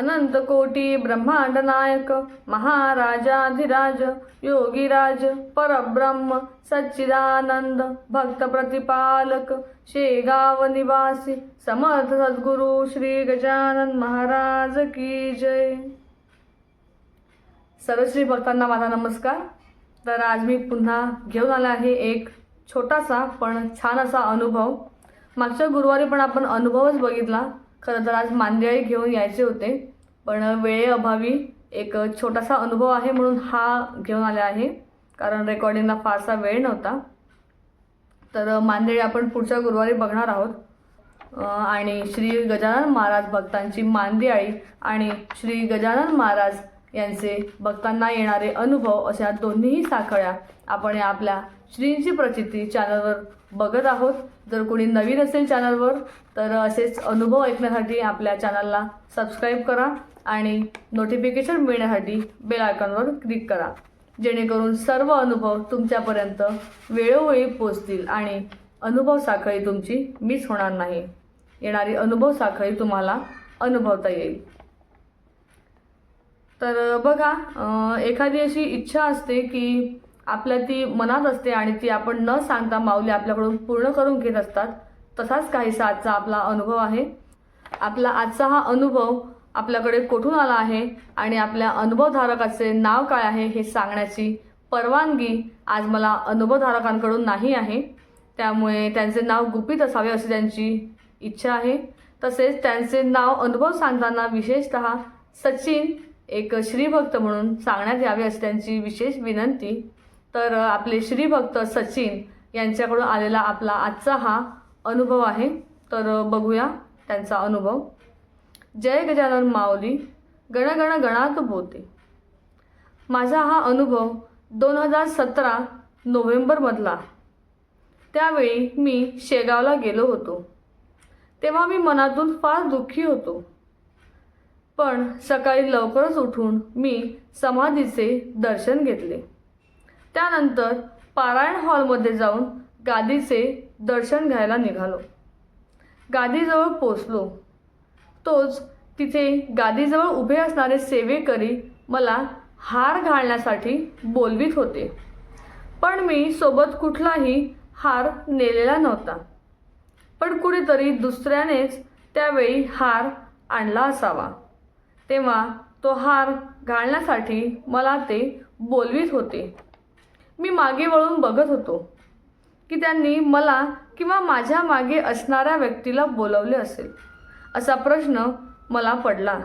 अनंतकोटी ब्रह्मांडनायक ब्रह्मांड नायक महाराजाधिराज योगीराज परब्रह्म सच्चिदानंद भक्त प्रतिपालक शेगाव निवासी समर्थ सद्गुरु श्री गजानन महाराज की जय. सर्वश्री भक्तांना माझा नमस्कार. तर आज मी पुन्हा घेऊन आला आहे एक छोटासा पण छान असा अनुभव. मागच्या गुरुवारी पण आपण अनुभवच बघितला. खरं तर आज मांदियाळी घेऊन यायचे होते. पण वेळेअभावी एक छोटासा अनुभव आहे म्हणून हा घेऊन आला आहे. कारण रेकॉर्डिंगला फारसा वेळ नव्हता. तर मांदेळी आपण पुढच्या गुरुवारी बघणार आहोत. आणि श्री गजानन महाराज भक्तांची मांदियाळी आणि श्री गजानन महाराज यांचे भक्तांना येणारे अनुभव अशा दोन्हीही साखळ्या आपण या आपल्या श्रींची प्रचिती चॅनलवर बघत आहोत. जर कोणी नवीन असेल चॅनलवर तर असेच अनुभव ऐकण्यासाठी आपल्या चॅनलला सबस्क्राईब करा. आणि नोटिफिकेशन मिळण्यासाठी बेल आयकॉनवर क्लिक करा. जेणेकरून सर्व अनुभव तुमच्यापर्यंत वेळोवेळी पोचतील आणि अनुभव साखळी तुमची मिस होणार नाही. येणारी अनुभव साखळी तुम्हाला अनुभवता येईल. तर बघा एखादी अशी इच्छा असते की आपल्या ती मनात असते आणि ती आपण न सांगता माऊली आपल्याकडून पूर्ण करून घेत असतात तसाच काहीसा आजचा आपला अनुभव आहे. आपला आजचा हा अनुभव आपल्याकडे कुठून आला आहे आणि आपल्या अनुभवधारकाचे नाव काय आहे हे सांगण्याची परवानगी आज मला अनुभवधारकांकडून नाही आहे. त्यामुळे त्यांचे नाव गुपित असावे अशी त्यांची इच्छा आहे. तसेच त्यांचे नाव अनुभव सांगताना विशेषत सचिन एक श्रीभक्त म्हणून सांगण्यात यावे अशी त्यांची विशेष विनंती. तर आपले श्रीभक्त सचिन यांच्याकडून आलेला आपला आजचा हा अनुभव आहे. तर बघूया त्यांचा अनुभव. जय गजानन माऊली गणगण गणात बोते माझा हा अनुभव दोन हजार सतरा नोव्हेंबरमधला त्यावेळी मी शेगावला गेलो होतो. तेव्हा मी मनातून फार दुःखी होतो. पण सकाळी लवकरच उठून मी समाधीचे दर्शन घेतले. त्यानंतर पारायण हॉलमध्ये जाऊन गादीचे दर्शन घ्यायला निघालो. गादीजवळ पोचलो. तोच तिथे गादीजवळ उभे असणारे सेवेकरी मला हार घालण्यासाठी बोलवीत होते. पण मी सोबत कुठलाही हार नेलेला नव्हता. पण कुणीतरी दुसऱ्यानेच त्यावेळी हार आणला असावा. तेव्हा तो हार घालण्यासाठी मला ते बोलवीत होते. मी मागे वळून बघत होतो की त्यांनी मला किंवा माझ्या मागे असणाऱ्या व्यक्तीला बोलवले असेल. असा प्रश्न मला पडला.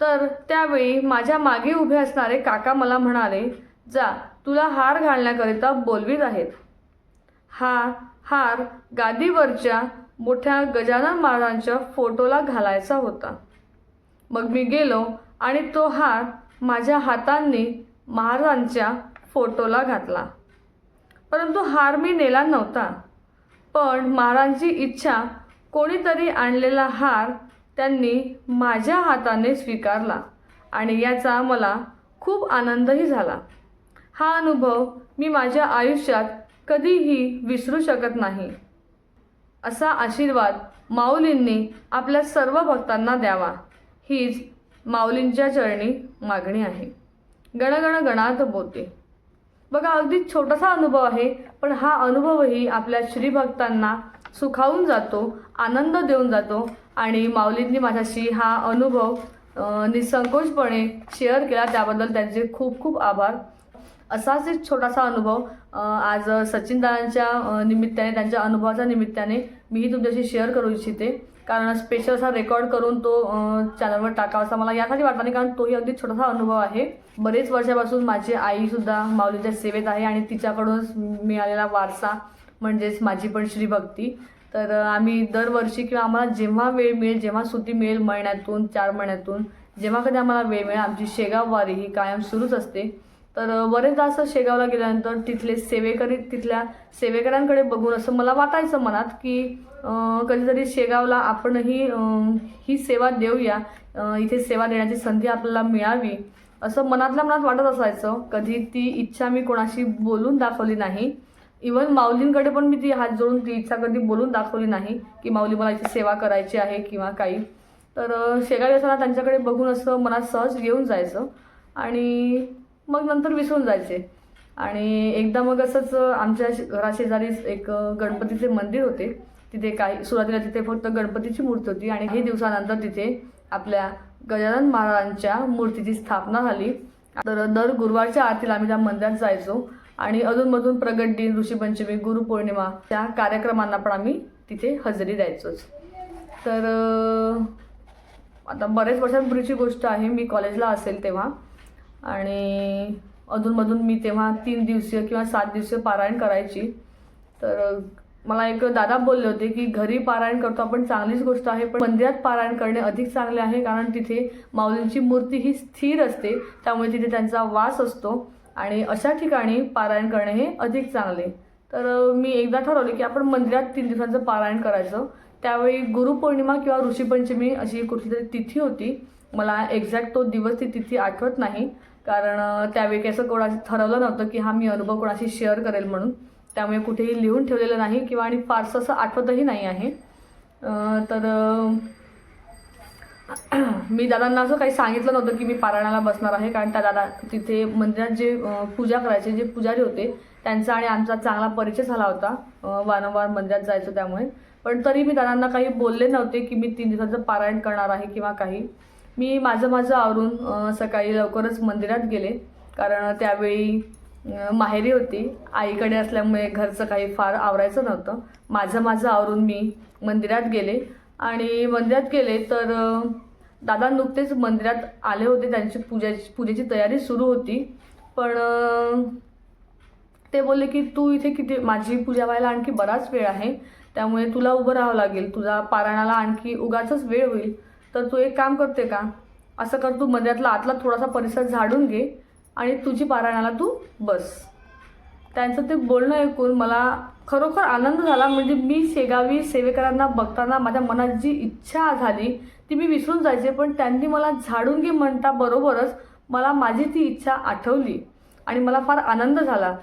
तर त्यावेळी माझ्या मागे उभे असणारे काका मला म्हणाले जा तुला हार घालण्याकरिता बोलवीत आहेत. हा हार गादीवरच्या मोठ्या गजानन महाराजांच्या फोटोला घालायचा होता. मग मी गेलो आणि तो हार माझ्या हातांनी महाराजांच्या फोटोला घातला. परंतु हार मी नेला नव्हता. पण महाराजांची इच्छा कोणीतरी आणलेला हार त्यांनी माझ्या हाताने स्वीकारला आणि याचा मला खूप आनंदही झाला. हा अनुभव मी माझ्या आयुष्यात कधीही विसरू शकत नाही. असा आशीर्वाद माऊलींनी आपल्या सर्व भक्तांना द्यावा. हीच माऊलींच्या चरणी मागणी आहे. गणगण गणात बोलते. बघा अगदी छोटासा अनुभव आहे पण हा अनुभवही आपल्या श्रीभक्तांना सुखावून जातो आनंद देऊन जातो आणि माऊलींनी माझ्याशी हा अनुभव निसंकोचपणे शेअर केला. त्याबद्दल त्यांचे खूप खूप आभार. असाच एक छोटासा अनुभव आज सचिनदादांच्या निमित्ताने त्यांच्या अनुभवाच्या निमित्ताने मीही तुमच्याशी शेअर करू इच्छिते. कारण स्पेशल असा रेकॉर्ड करून तो चॅनलवर टाकावा असा मला यासाठी वाटला नाही कारण तोही अगदी छोटासा अनुभव आहे. बरेच वर्षापासून माझी आईसुद्धा माऊलीच्या सेवेत आहे आणि तिच्याकडूनच मिळालेला वारसा म्हणजेच माझी पण श्रीभक्ती तर आम्ही दरवर्षी किंवा आम्हाला जेव्हा वेळ मिळेल जेव्हा सुट्टी मिळेल महिन्यातून चार महिन्यातून जेव्हा कधी आम्हाला वेळ मिळेल आमची शेगाव वारी ही कायम सुरूच असते. तर बरेचदा असं शेगावला गेल्यानंतर तिथले सेवेकरी तिथल्या सेवेकऱ्यांकडे बघून असं मला वाटायचं मनात की कधीतरी शेगावला आपणही ही सेवा देऊया. इथे सेवा देण्याची संधी आपल्याला मिळावी. असं मनातल्या मनात वाटत असायचं. कधी ती इच्छा मी कोणाशी बोलून दाखवली नाही. इवन माऊलींकडे पण मी ती हात जोडून ती इच्छा कधी बोलून दाखवली नाही की माऊली मला याची सेवा करायची आहे किंवा काही. तर अ, शेगावी असताना त्यांच्याकडे बघून असं मनात सहज येऊन जायचं आणि मग नंतर विसरून जायचे. आणि एकदा मग असंच आमच्या घराशेजारीच एक गणपतीचे मंदिर होते. तिथे काही सुरुवातीला तिथे फक्त गणपतीची मूर्ती होती आणि काही दिवसानंतर तिथे आपल्या गजानन महाराजांच्या मूर्तीची स्थापना झाली. तर दर गुरुवारच्या आरतीला आम्ही त्या मंदिरात जायचो. आणि अधूनमधून प्रगट दिन ऋषीपंचमी गुरुपौर्णिमा त्या कार्यक्रमांना पण आम्ही तिथे हजेरी द्यायचोच. तर आता बरेच वर्षांपूर्वीची गोष्ट आहे मी कॉलेजला असेल तेव्हा. आणि अधूनमधून मी तेव्हा तीन दिवसीय किंवा सात दिवसीय पारायण करायची. तर मला एक दादा बोलले होते की घरी पारायण करतो आपण चांगलीच गोष्ट आहे पण मंदिरात पारायण करणे अधिक चांगले आहे कारण तिथे माऊलींची मूर्ती ही स्थिर असते त्यामुळे तिथे त्यांचा वास असतो. आणि अशा ठिकाणी पारायण करणे हे अधिक चांगले. तर मी एकदा ठरवले की आपण मंदिरात तीन दिवसांचं पारायण करायचं. त्यावेळी गुरुपौर्णिमा किंवा ऋषीपंचमी अशी कुठली तरी तिथी होती. मला एक्झॅक्ट तो दिवस ती तिथी आठवत नाही. कारण त्यावेळी असं कोणाशी ठरवलं नव्हतं की हा मी अनुभव कोणाशी शेअर करेल म्हणून. त्यामुळे कुठेही लिहून ठेवलेलं नाही किंवा आणि फारसं असं आठवतही नाही आहे. तर मी दादांना असं काही सांगितलं नव्हतं की मी पारायणाला बसणार आहे कारण त्या दादा तिथे मंदिरात जे पूजा करायचे जे पुजारी होते त्यांचा आणि आमचा चांगला परिचय झाला होता वारंवार मंदिरात जायचं त्यामुळे. पण तरी मी दादांना काही बोलले नव्हते की मी तीन दिवसाचं पारायण करणार आहे किंवा काही. मी माझं माझं आवरून सकाळी लवकरच मंदिरात गेले कारण त्यावेळी माहेरी होती. आईकडे असल्यामुळे घरचं काही फार आवरायचं नव्हतं. माझं माझं आवरून मी मंदिरात गेले. आणि मंदिरात गेले तर दादा नुकतेच मंदिरात आले होते. त्यांची पूजाची पूजेची तयारी सुरू होती. पण ते बोलले की तू इथे किती माझी पूजा व्हायला आणखी बराच वेळ आहे. त्यामुळे तुला उभं राहावं लागेल. तुझा पारायणाला आणखी उगाचच वेळ होईल. तर तू एक काम करते का? असं कर तू मंदिरातला आतला थोडासा परिसर झाडून घे आणि तुझी पारायणाला तू बस. त्यांचं ते बोलणं ऐकून मला खरोखर आनंद झाला. म्हणजे मी शेगावी सेवेकरांना बघताना माझ्या मनात जी इच्छा झाली ती मी विसरून जायचे पण त्यांनी मला झाडून घे म्हणता बरोबरच मला माझी ती इच्छा आठवली आणि मला फार आनंद झाला.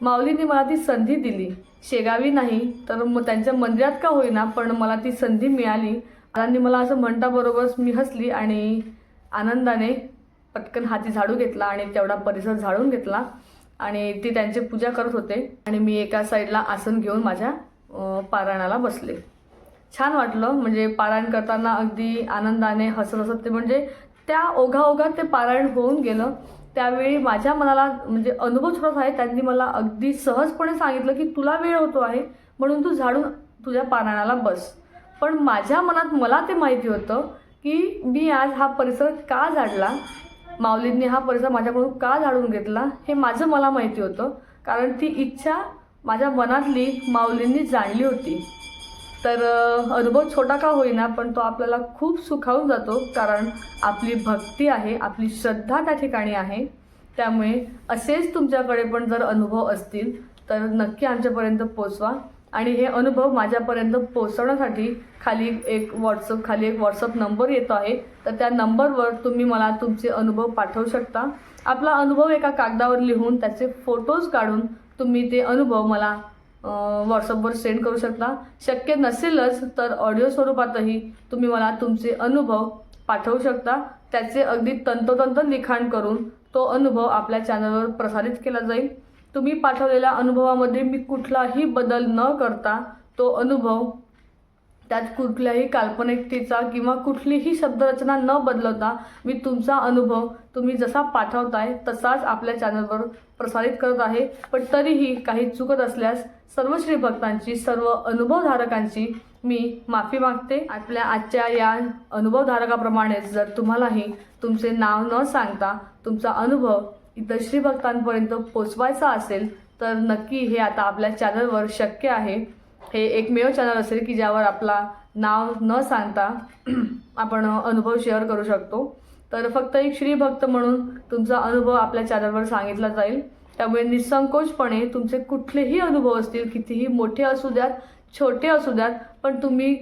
माऊलींनी मला ती संधी दिली. शेगावी नाही तर मग त्यांच्या मंदिरात का होईना पण मला ती संधी मिळाली. आणि मला असं म्हणता बरोबरच मी हसली आणि आनंदाने पटकन हाती झाडू घेतला आणि तेवढा परिसर झाडून घेतला. आणि ते त्यांची पूजा करत होते. आणि मी एका साईडला आसन घेऊन माझ्या पारायणाला बसले. छान वाटलं म्हणजे पारायण करताना अगदी आनंदाने हसत हसत ते म्हणजे त्या ओघाओघात ते पारायण होऊन गेलं. त्यावेळी माझ्या मनाला म्हणजे अनुभव थोडासा आहे त्यांनी मला अगदी सहजपणे सांगितलं की तुला वेळ होतो आहे म्हणून तू झाडून तुझ्या पारायणाला बस. पण माझ्या मनात मला ते माहिती होतं की मी आज हा परिसर का झाडला? माऊलींनी हा परिसर माझ्याकडून का झाडून घेतला हे माझं मला माहिती होतं. कारण ती इच्छा माझ्या मनातली माऊलींनी जाणली होती. तर अनुभव छोटा का होईना पण तो आपल्याला खूप सुखावून जातो. कारण आपली भक्ती आहे आपली श्रद्धा त्या ठिकाणी आहे. त्यामुळे असेच तुमच्याकडे पण जर अनुभव असतील तर नक्की आमच्यापर्यंत पोचवा. आणि हे अनुभव माझ्यापर्यंत पोचवण्यासाठी खाली एक व्हॉट्सअप खाली एक व्हॉट्सअप नंबर येतो आहे. तर त्या नंबरवर तुम्ही मला तुमचे अनुभव पाठवू शकता. आपला अनुभव एका कागदावर लिहून त्याचे फोटोज काढून तुम्ही ते अनुभव मला व्हॉट्सअपवर सेंड करू शकता. शक्य नसेलच तर ऑडिओ स्वरूपातही तुम्ही मला तुमचे अनुभव पाठवू शकता. त्याचे अगदी तंतोतंत लिखाण करून तो अनुभव आपल्या चॅनलवर प्रसारित केला जाईल. तुम्ही पाठवलेल्या अनुभवामध्ये मी कुठलाही बदल न करता तो अनुभव त्यात कुठल्याही काल्पनिकतेचा किंवा कुठलीही शब्दरचना न बदलवता मी तुमचा अनुभव तुम्ही जसा पाठवताय तसाच आपल्या चॅनलवर प्रसारित करत आहे. पण तरीही काही चुकत असल्यास सर्व श्री भक्तांची सर्व अनुभवधारकांची मी माफी मागते. आपल्या आजच्या या अनुभवधारकाप्रमाणेच जर तुम्हालाही तुमचे नाव न सांगता तुमचा अनुभव दशरी भक्तांपर्यंत पोचवायचा असेल तर नक्की हे आता आपल्या चॅनलवर शक्य आहे. हे एकमेव चॅनल असेल की ज्यावर आपला नाव न सांगता आपण अनुभव शेअर करू शकतो. तर फक्त एक श्रीभक्त म्हणून तुमचा अनुभव आपल्या चॅनलवर सांगितला जाईल. त्यामुळे निसंकोचपणे तुमचे कुठलेही अनुभव असतील कितीही मोठे असू द्यात छोटे असू द्यात पण तुम्ही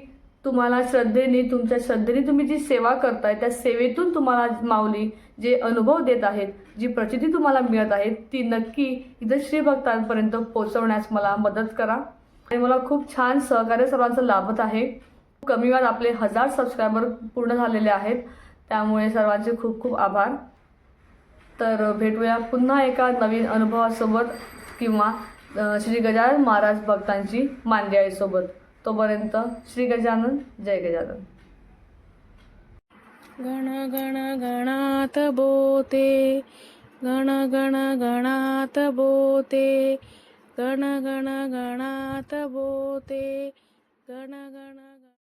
तुम्हाला श्रद्धेने तुमच्या श्रद्धेने तुम्ही जी सेवा करताय त्या सेवेतून तुम्हाला माऊली जे अनुभव देत आहेत जी प्रचिती तुम्हाला मिळत आहे ती नक्की इथं श्रीभक्तांपर्यंत पोचवण्यास मला मदत करा. आणि मला खूप छान सहकार्य सर्वांचं लाभत आहे. कमी वेळात आपले हजार सबस्क्रायबर पूर्ण झालेले आहेत. त्यामुळे सर्वांचे खूप खूप आभार. तर भेटूया पुन्हा एका नवीन अनुभवासोबत किंवा श्री गजानन महाराज भक्तांची मांदियाळीसोबत. तोपर्यंत श्री गजानन जय गजानन. गण गण गणात बोते गण गण गणात बोते गण गण गणात बोते गण गण